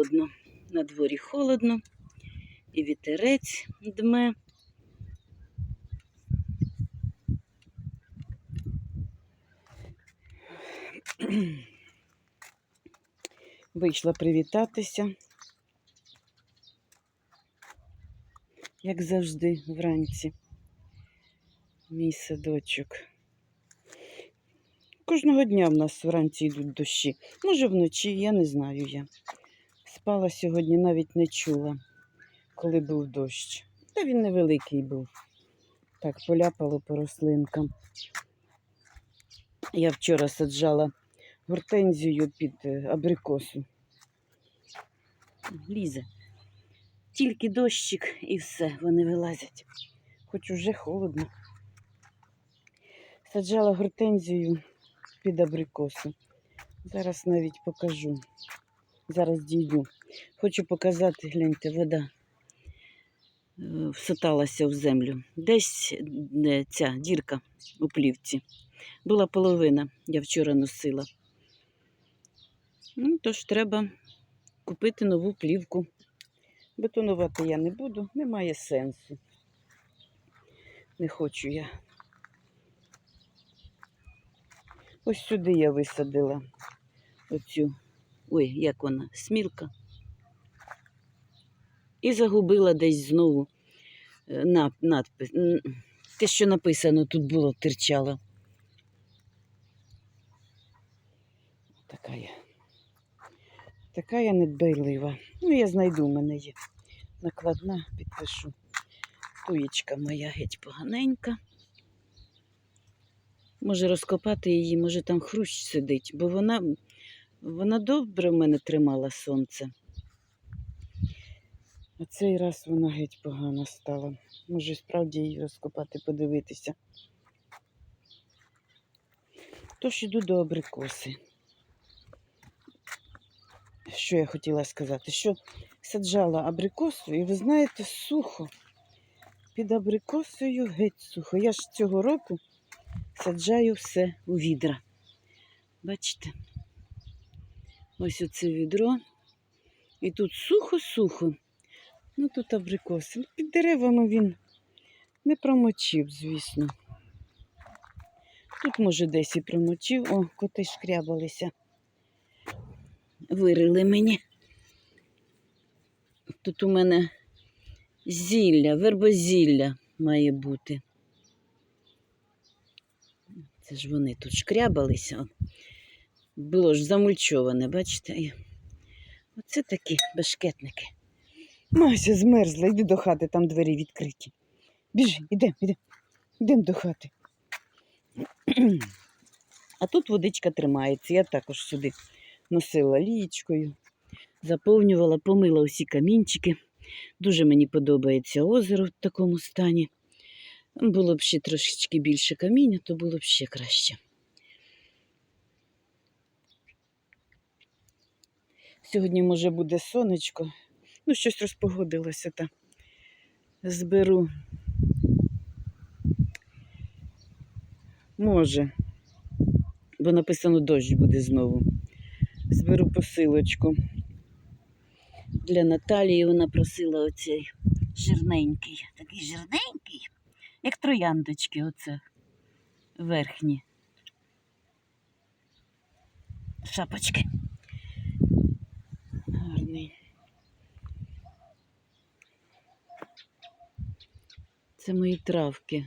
холодно. На дворі холодно, і вітерець дме. Вийшла привітатися, як завжди, вранці. Мій садочок. Кожного дня в нас вранці йдуть дощі. Може вночі, я не знаю я. Спала сьогодні, навіть не чула, коли був дощ. Та він невеликий був. Так, поляпало по рослинкам. Я вчора саджала гортензію під е, абрикосу. Лізе. Тільки дощик і все, вони вилазять. Хоч уже холодно. Саджала гортензію під абрикосу. Зараз навіть покажу. Зараз дійду. Хочу показати, гляньте, вода е, всоталася в землю. Десь е, ця дірка у плівці. Була половина, я вчора носила. Ну, тож треба купити нову плівку. Бетонувати я не буду, немає сенсу. Не хочу я. Ось сюди я висадила оцю, ой, як вона, смілка. І загубила десь знову е, надпис. Те, що написано тут було, терчало. Така я. Така я недбайлива. Ну, я знайду, в мене є накладна, підпишу. Туєчка моя геть поганенька. Може розкопати її, може там хрущ сидить, бо вона, вона добре в мене тримала сонце. А цей раз вона геть погана стала. Може, справді її розкопати, подивитися. Тож іду до абрикоси. Що я хотіла сказати? Що саджала абрикосу, і ви знаєте, сухо. Під абрикосою геть сухо. Я ж цього року саджаю все у відра. Бачите? Ось оце відро. І тут сухо-сухо. Ну тут абрикоси. Ну, Під деревами він не промочив, звісно. Тут, може, десь і промочив. О, коти шкрябалися. Вирили мені. Тут у мене зілля, вербозілля має бути. Це ж вони тут шкрябалися. Було ж замульчоване, бачите? Оце такі бешкетники. Мася змерзла, йди до хати, там двері відкриті. Біжи, ідемо, ідемо. Йдемо до хати. А тут водичка тримається. Я також сюди носила лієчкою, заповнювала, помила усі камінчики. Дуже мені подобається озеро в такому стані. Було б ще трошечки більше каміння, то було б ще краще. Сьогодні, може, буде сонечко. Ну, щось розпогодилося та зберу. Може, бо написано дощ буде знову. Зберу посилочку. Для Наталії вона просила оцей жирненький, такий жирненький, як трояндочки, оце верхні. Шапочки. Гарний. Це мої травки.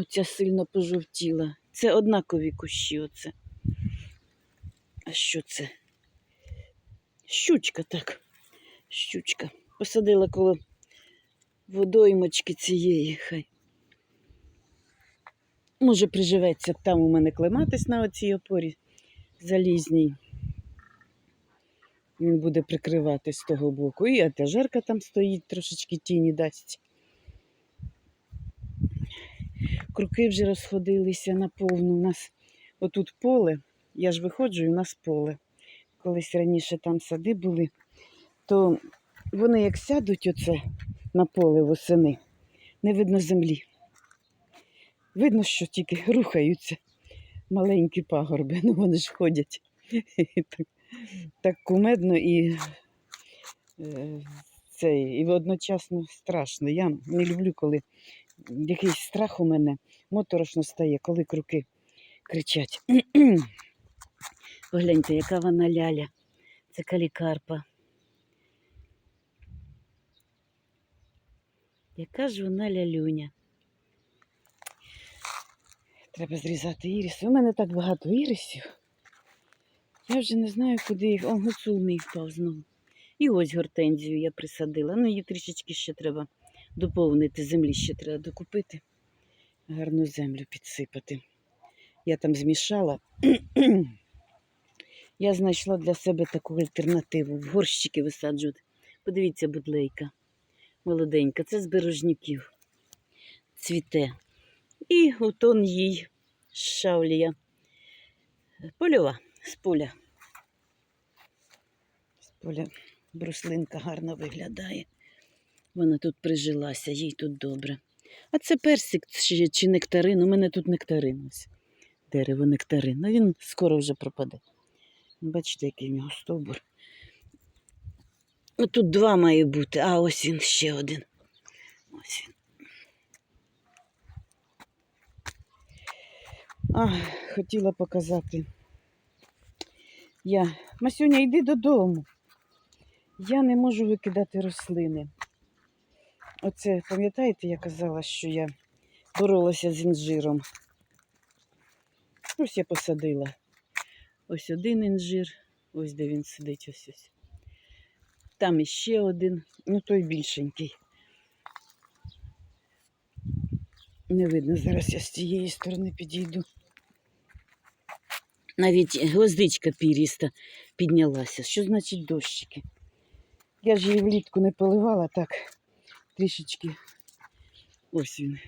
Оця сильно пожовтіла. Це однакові кущі оце. А що це? Щучка, так. Щучка. Посадила коло водоймочки цієї, хай. Може, приживеться там у мене клематись на оцій опорі залізній. Він буде прикривати з того боку. І етажерка там стоїть, трошечки тіні дасть. Круки вже розходилися наповну. У нас отут поле. Я ж виходжу, і у нас поле. Колись раніше там сади були, то вони як сядуть оце на поле восени, не видно землі. Видно, що тільки рухаються маленькі пагорби, ну вони ж ходять. Так кумедно і, е, це, і одночасно страшно. Я не люблю, коли якийсь страх у мене моторошно стає, коли круки кричать. Погляньте, яка вона ляля. Це калікарпа. Яка ж вона лялюня. Треба зрізати іріси. У мене так багато ірисів. Я вже не знаю, куди їх. О, гуцул мій впав знову. І ось гортензію я присадила. Ну, її трішечки ще треба доповнити. Землі ще треба докупити. Гарну землю підсипати. Я там змішала. Я знайшла для себе таку альтернативу. В горщики висаджувати. Подивіться, будлейка. Молоденька. Це з бережнюків. Цвіте. І отон їй шавлія. Польова з поля. З поля бруслинка гарно виглядає. Вона тут прижилася, їй тут добре. А це персик чи, чи нектарин. У мене тут нектарин. Ось. Дерево нектарин. Ну він скоро вже пропаде. Бачите, який в нього стовбур. Ну, тут два має бути, а ось він ще один. Ось він. А, хотіла показати. Я. Масюня, йди додому. Я не можу викидати рослини. Оце, пам'ятаєте, я казала, що я боролася з інжиром. Ось я посадила. Ось один інжир, ось де він сидить, ось ось. Там іще один, ну той більшенький. Не видно, зараз я з цієї сторони підійду. Навіть гвоздичка піріста піднялася. Що значить дощики? Я ж її влітку не поливала так. Трішечки. Ось він.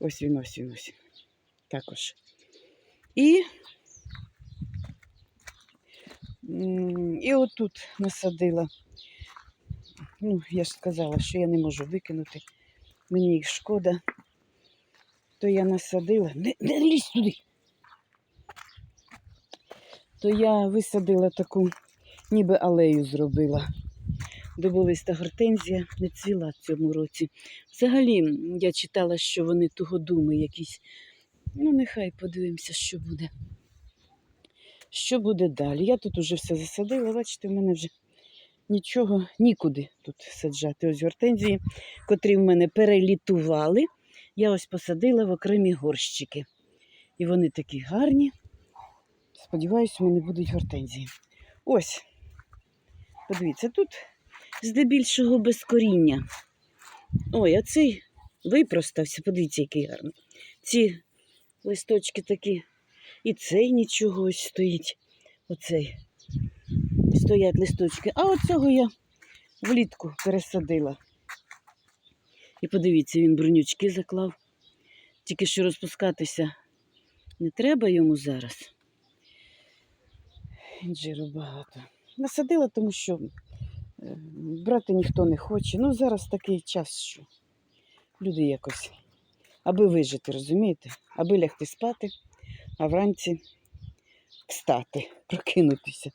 Ось він, ось він, ось він. Також. І, і отут насадила. Ну, я ж сказала, що я не можу викинути. Мені їх шкода. То я насадила. Не, не лізь туди. То я висадила таку, ніби алею зробила. Дубовиста гортензія не цвіла в цьому році. Взагалі, я читала, що вони тугодуми якісь. Ну, нехай подивимося, що буде. Що буде далі? Я тут уже все засадила, бачите, в мене вже нічого нікуди тут саджати. Ось гортензії, котрі в мене перелітували. Я ось посадила в окремі горщики. І вони такі гарні. Сподіваюсь, у мене будуть гортензії. Ось. Подивіться, тут здебільшого без коріння. Ой, а цей випростався, подивіться, який гарний. Ці листочки такі. І цей нічого ось стоїть. Оцей. Стоять листочки. А оцього я влітку пересадила. І подивіться, він бронючки заклав. Тільки що розпускатися не треба йому зараз. Інжиру багато. Насадила, тому що е, брати ніхто не хоче. Ну, зараз такий час, що люди якось, аби вижити, розумієте? Аби лягти спати, а вранці встати, прокинутися.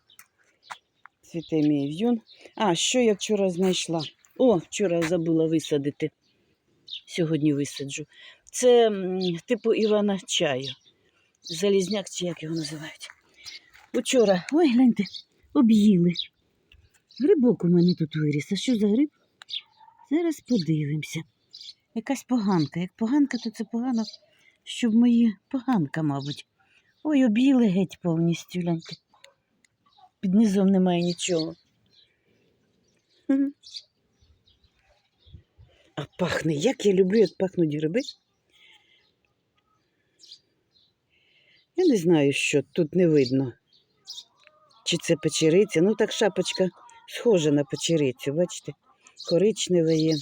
Цвіте мій в'юн. А, що я вчора знайшла? О, вчора забула висадити. Сьогодні висаджу. Це типу Івана чаю. Залізняк, чи як його називають. Учора, ой, гляньте, об'їли. Грибок у мене тут виріс. А що за гриб? Зараз подивимося. Якась поганка. Як поганка, то це погано, щоб мої поганка, мабуть. Ой, об'їли геть повністю, гляньте. Під низом немає нічого. А пахне, як я люблю, як пахнуть гриби. Я не знаю, що тут не видно. Чи це печериця? Ну так шапочка схожа на печерицю, бачите? Коричнева є.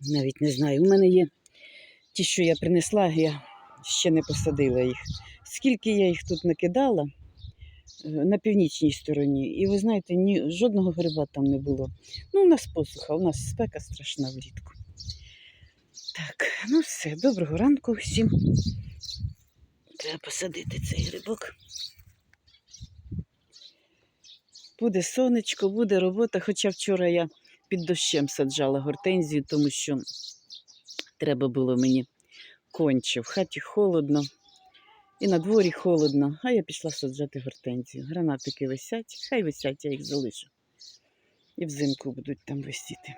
Навіть не знаю. У мене є ті, що я принесла, я ще не посадила їх. Скільки я їх тут накидала е, на північній стороні, і ви знаєте, ні, жодного гриба там не було. Ну, у нас посуха, у нас спека страшна влітку. Так, ну все, доброго ранку всім. Треба посадити цей грибок. Буде сонечко, буде робота. Хоча вчора я під дощем саджала гортензію, тому що треба було мені конче. В хаті холодно і на дворі холодно, а я пішла саджати гортензію. Гранатики висять, хай висять, я їх залишу. І взимку будуть там висіти.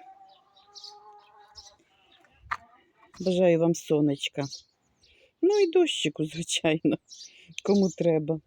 Бажаю вам сонечка. Ну і дощику, звичайно, кому треба.